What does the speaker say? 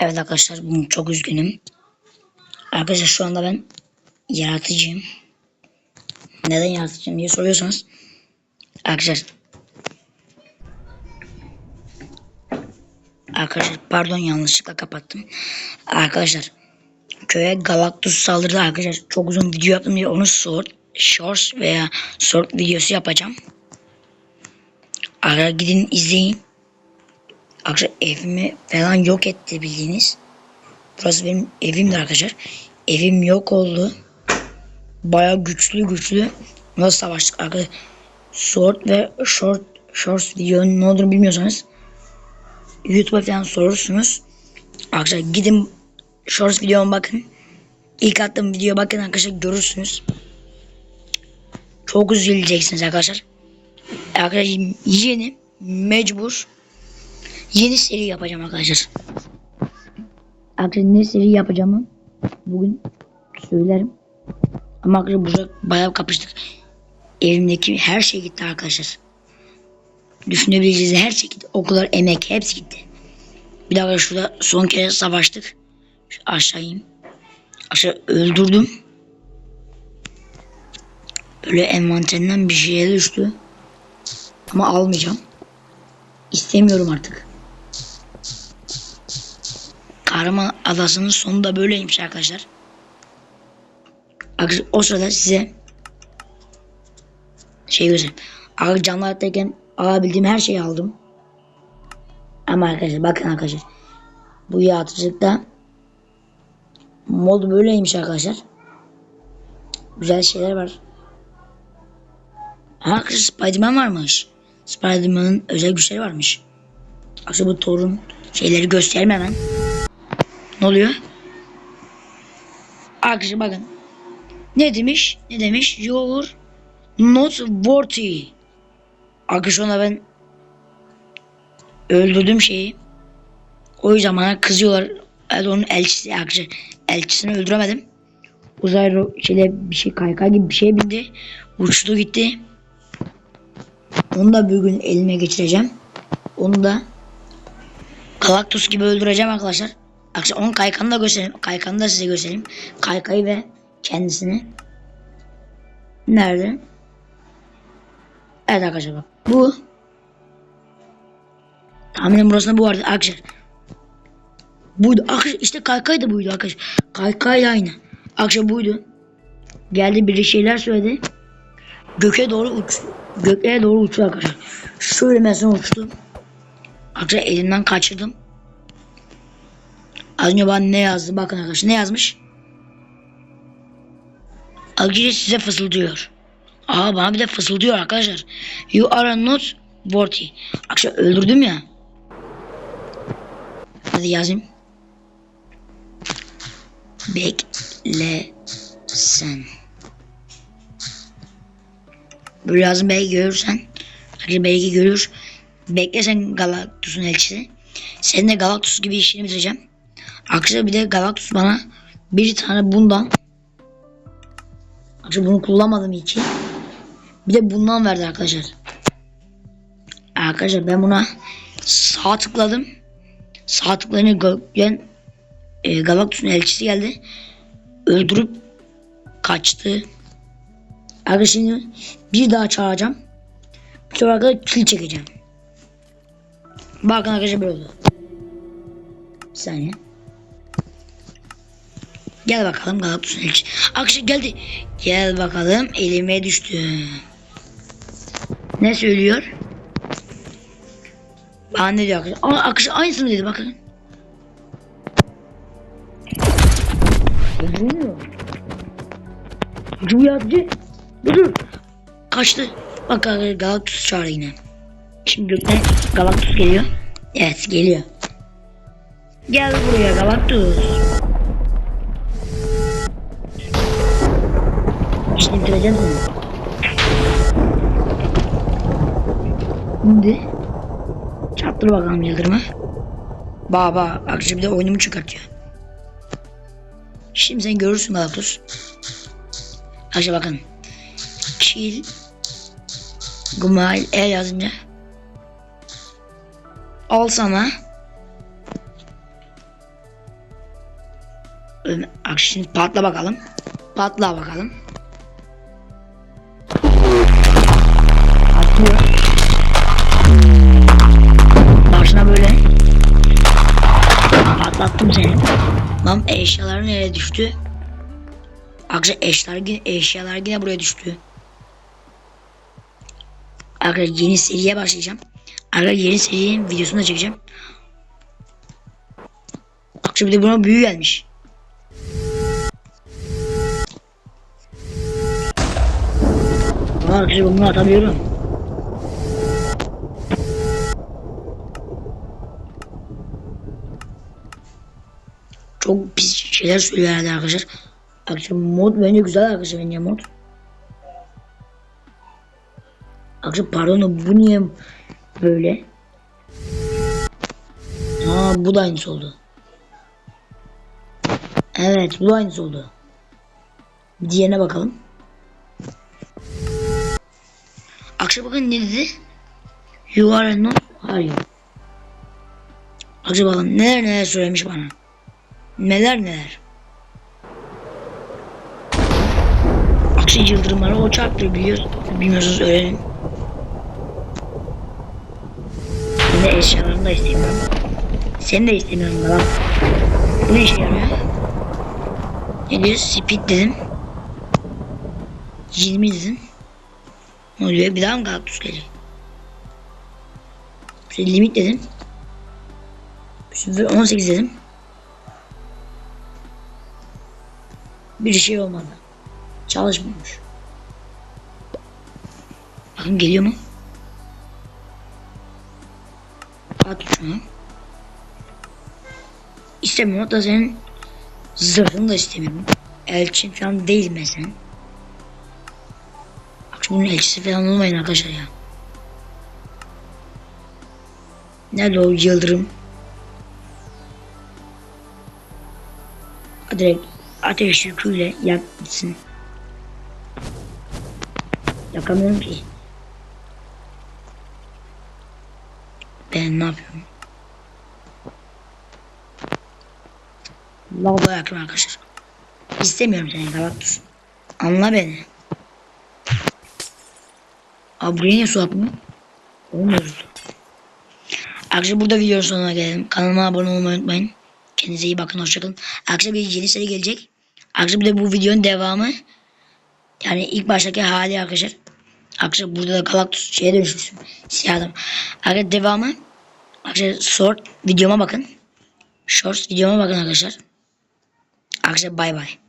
Evet arkadaşlar bugün çok üzgünüm. Arkadaşlar şu anda ben yaratıcıyım. Neden yaratıcıyım diye soruyorsanız. Arkadaşlar. Arkadaşlar pardon yanlışlıkla kapattım. Arkadaşlar köye Galactus saldırdı arkadaşlar. Çok uzun video yaptım diye onu short, shorts veya short videosu yapacağım. Arkadaşlar gidin izleyin. Arkadaşlar evimi falan yok etti bildiğiniz. Burası benim evimdi arkadaşlar. Evim yok oldu. Baya güçlü güçlü. Nasıl savaştık arkadaşlar. Short ve short shorts videonun ne olduğunu bilmiyorsanız YouTube'a falan sorursunuz. Arkadaşlar gidin shorts videoma bakın. İlk attığım videoya bakın arkadaşlar görürsünüz. Çok üzüleceksiniz arkadaşlar. Arkadaşlar yeni mecbur yeni seri yapacağım arkadaşlar. Arkadaşlar ne seri yapacağımı bugün söylerim. Ama arkadaşlar burada bayağı kapıştık. Evimdeki her şey gitti arkadaşlar. Düşünebileceğiniz her şey gitti. Okullar, emek hepsi gitti. Bir daha şurada son kere savaştık. Şu aşağı. Aşağı öldürdüm. Böyle envanterinden bir şeye düştü. Ama almayacağım. İstemiyorum artık. Kahraman adasının sonu da böyleymiş arkadaşlar. O sırada size şey göstereyim. Canlı hayattayken alabildiğim her şeyi aldım. Ama arkadaşlar bakın arkadaşlar. Bu yaratıcılıkta mod böyleymiş arkadaşlar. Güzel şeyler var. Ha, Spiderman varmış. Spiderman'ın özel güçleri varmış. Arkadaşlar bu Thor'un şeyleri göstereyim hemen. Ne oluyor? Arkadaşlar bakın. Ne demiş? Ne demiş? You're not worthy. Arkadaşlar ona ben öldürdüm şeyi. O yüzden bana kızıyorlar. Evet onun elçisi arkadaşlar. Elçisini öldüremedim. Uzay şeyle bir şey kaykay gibi bir şey bindi. Uçtu gitti. Onu da bir gün elime geçireceğim. Onu da Galactus gibi öldüreceğim arkadaşlar. Arkadaşlar onun kaykanı da göstereyim. Kaykanı da size göstereyim. Kaykayı ve kendisini. Nerede? Evet arkadaşlar bak. Bu. Tahminen burasında bu vardı arkadaşlar. Buydu. Arkadaşlar işte kaykay da buydu arkadaşlar. Kaykay aynı. Arkadaşlar buydu. Geldi bir şeyler söyledi. Göke doğru uç. Göklere doğru uçtu arkadaşlar. Şöyle mesela uçtu. Arkadaşlar elimden kaçırdım. Az önce bana ne yazdı? Bakın arkadaşlar ne yazmış? Arkadaşlar size fısıldıyor. Aa bana bir de fısıldıyor arkadaşlar. You are not worthy. Arkadaşlar öldürdüm ya. Hadi yazayım. Bekle sen. Böyle yazın belki görürsen. Arkadaşlar belki görür. Bekle sen Galactus'un elçisi. Senin de Galactus gibi işini bitireceğim. Arkadaşlar bir de Galactus bana bir tane bundan Arkadaşlar bunu kullanmadım için. Bir de bundan verdi arkadaşlar. Arkadaşlar ben buna sağ tıkladım. Sağ tıklayınca gökten e, Galactus'un elçisi geldi. Öldürüp kaçtı. Arkadaşlar şimdi bir daha çağıracağım. Bu sefer arkadaşlar kill çekeceğim. Bakın arkadaşlar böyle oldu. Bir saniye. Gel bakalım Galactus'un elçisi. Arkadaşlar geldi. Gel bakalım elime düştü. Ne söylüyor? Bana ne diyor arkadaşlar? Aa, arkadaşlar aynısını dedi bakın. Öldürüyor. Hücum yaratıcı. Dur. Kaçtı. Bak Galactus çağırdı yine. Şimdi gökten Galactus geliyor. Evet geliyor. Gel buraya Galactus. İşte bitireceğim seni. Şimdi çarptır bakalım yıldırımı. Baba akşam bir de oyunumu çıkartıyor. Şimdi sen görürsün Galactus. Arkadaşlar bakın. Kill Gumail E yazınca Al sana şimdi patla bakalım. Patla bakalım. Atlıyor. Başına böyle. Patlattım seni. Lan eşyalar nereye düştü? Arkadaşlar eşyalar, eşyalar yine buraya düştü. Arkadaşlar yeni seriye başlayacağım. Arkadaşlar yeni serinin videosunu da çekeceğim. Bir de buna büyü gelmiş. Arkadaşlar bunu atabiliyorum. Çok pis şeyler herhalde arkadaşlar. Arkadaşlar mod bence güzel arkadaşlar bence mod. Arkadaşlar pardon bu niye böyle? Aa bu da aynısı oldu. Evet bu da aynısı oldu. Diğerine bakalım. Akşam bakın ne dedi? You are not are you? Akşam bakın neler neler söylemiş bana. Neler neler. Aksi yıldırımları o çarptı biliyor, bilmiyorsunuz öğrenin. De eşyalarını da istemiyorum. Seni de istemiyorum lan. Bu ne işe yarıyor? Ne diyor? Speed dedim. 20 dedim. Ne oluyor? Bir daha mı kaktüs gelecek? Şöyle limit dedim. Bu sefer 18 dedim. Bir şey olmadı. Çalışmıyormuş. Bakın geliyor mu? At şunu. İstemiyorum. Hatta senin zırhını da istemiyorum. Elçin falan değil mesela. Bak bunun elçisi falan olmayın arkadaşlar ya. Nerede o yıldırım? Direkt ateş yüküyle yak gitsin. Yakamıyorum ki. Ben ne yapıyorum? Lava yakıyorum arkadaşlar. İstemiyorum seni Galactus. Anla beni. Abi buraya niye su atmıyor? Olmuyor. Arkadaşlar burada videonun sonuna gelelim. Kanalıma abone olmayı unutmayın. Kendinize iyi bakın. Hoşçakalın. Arkadaşlar bir yeni seri gelecek. Arkadaşlar bu videonun devamı. Yani ilk baştaki hali arkadaşlar. Arkadaşlar burada da Galactus şeye dönüşmüşüm. Siyah adam. Arkadaşlar devamı. Arkadaşlar short videoma bakın. Shorts videoma bakın arkadaşlar. Arkadaşlar bay bay.